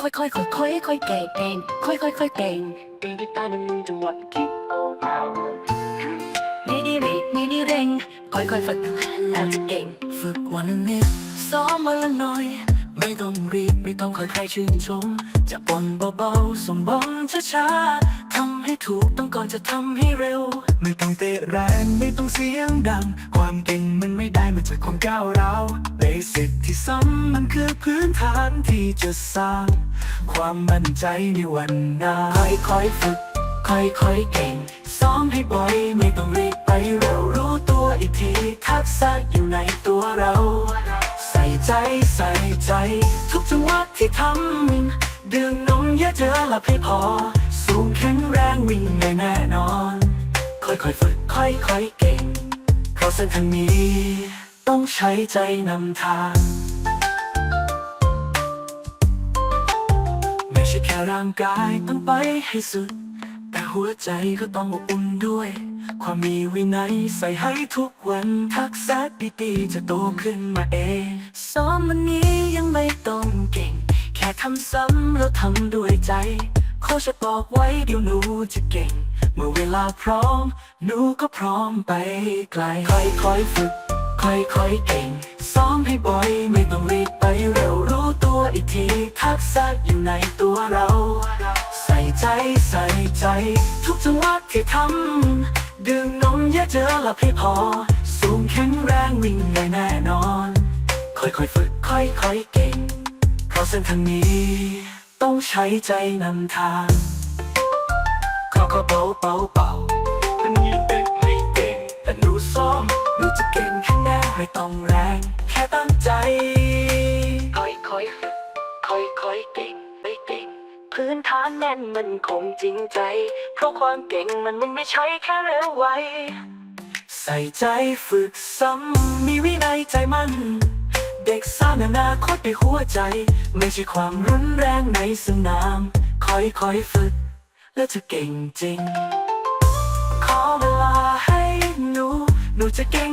ค่อยค่อยค่อยค่อยค่อยเก่งเองค่อยค่อยค่อยเก่งเก่งที่ตามันมีจังหวะคิดเอาเอานี่นี่รีนี่ดีเร่งค่อยค่อยฝึกแล้วจะเก่งฝึกวันละนิดซ้อมวันละหน่อย ไม่ต้องรีบไม่ต้องคอยใครชื่นชมจะปนเบาๆสมบอลช้าๆำให้ถูกต้องก่อนจะทำให้เร็ว ไม่ต้องเตะแรงไม่ต้องเสียงดัง ความเก่งมันไม่ได้มาจากความก้าวร้าวเบสิกที่ซ้ำมันคือพื้นฐานที่จะสร้าง ความมั่นใจในวันหน้าค่อยๆฝึกค่อยๆเก่ง ซ้อมให้บ่อยไม่ต้องรีบไปเร็วรู้ตัวอีกทีทักษะอยู่ในตัวเรา ใส่ใจใส่ใจ ทุกจังหวะที่ทำดื่มนมเยอะเจอหลับให้พอ สูงแข็งแรงวิ่งได้แน่นอน ค่อยๆฝึกค่อยๆเก่ง เพราะเส้นทางนี้ต้องใช้ใจนำทาง ไม่ใช่แค่ร่างกายต้องไปให้สุด แต่หัวใจก็ต้องอบอุ่นด้วย ความมีวินัยใส่ให้ทุกวันทักษะดีๆจะโตขึ้นมาเองซ้อมวันนี้ยังไม่ต้องเก่ง แค่ทำซ้ำแล้วทำด้วยใจ โคจะบอกไว้เดี๋ยวหนูจะเก่ง เมื่อเวลาพร้อม หนูก็พร้อมไปไกล ค่อยๆฝึก ค่อยๆเก่ง ซ้อมให้บ่อยไม่ต้องรีบไปเร็วรู้ตัวอีกที ทักษะอยู่ในตัวเรา ใส่ใจใส่ใจ ทุกจังหวะที่ทำดื่มนมเยอะเจอหลับให้พอ สูงแข็งแรงวิ่งได้แน่นอน ค่อยๆฝึกค่อยๆเก่ง เพราะเส้นทางนี้ ต้องใช้ใจนำทางก็ก็เบาเบาเบาเป็นยิ่งเป็นไม่เก่งแต่หนูซ้อมหนูจะเก่งแค่แน่ไม่ต้องแรง แค่ตั้งใจ ค่อยๆฝึกค่อยๆเก่งไม่เก่งพื้นฐานแน่นมันคงจริงใจ เพราะความเก่งมันมันไม่ใช่แค่เร็วไว ใส่ใจฝึกซ้ำมีวินัยใจมันเด็กสร้างอนาคตด้วยหัวใจ ไม่ใช่ความรุนแรงในสนาม ค่อยๆฝึก แล้วจะเก่งจริง ขอเวลาให้หนู หนูจะเก่ง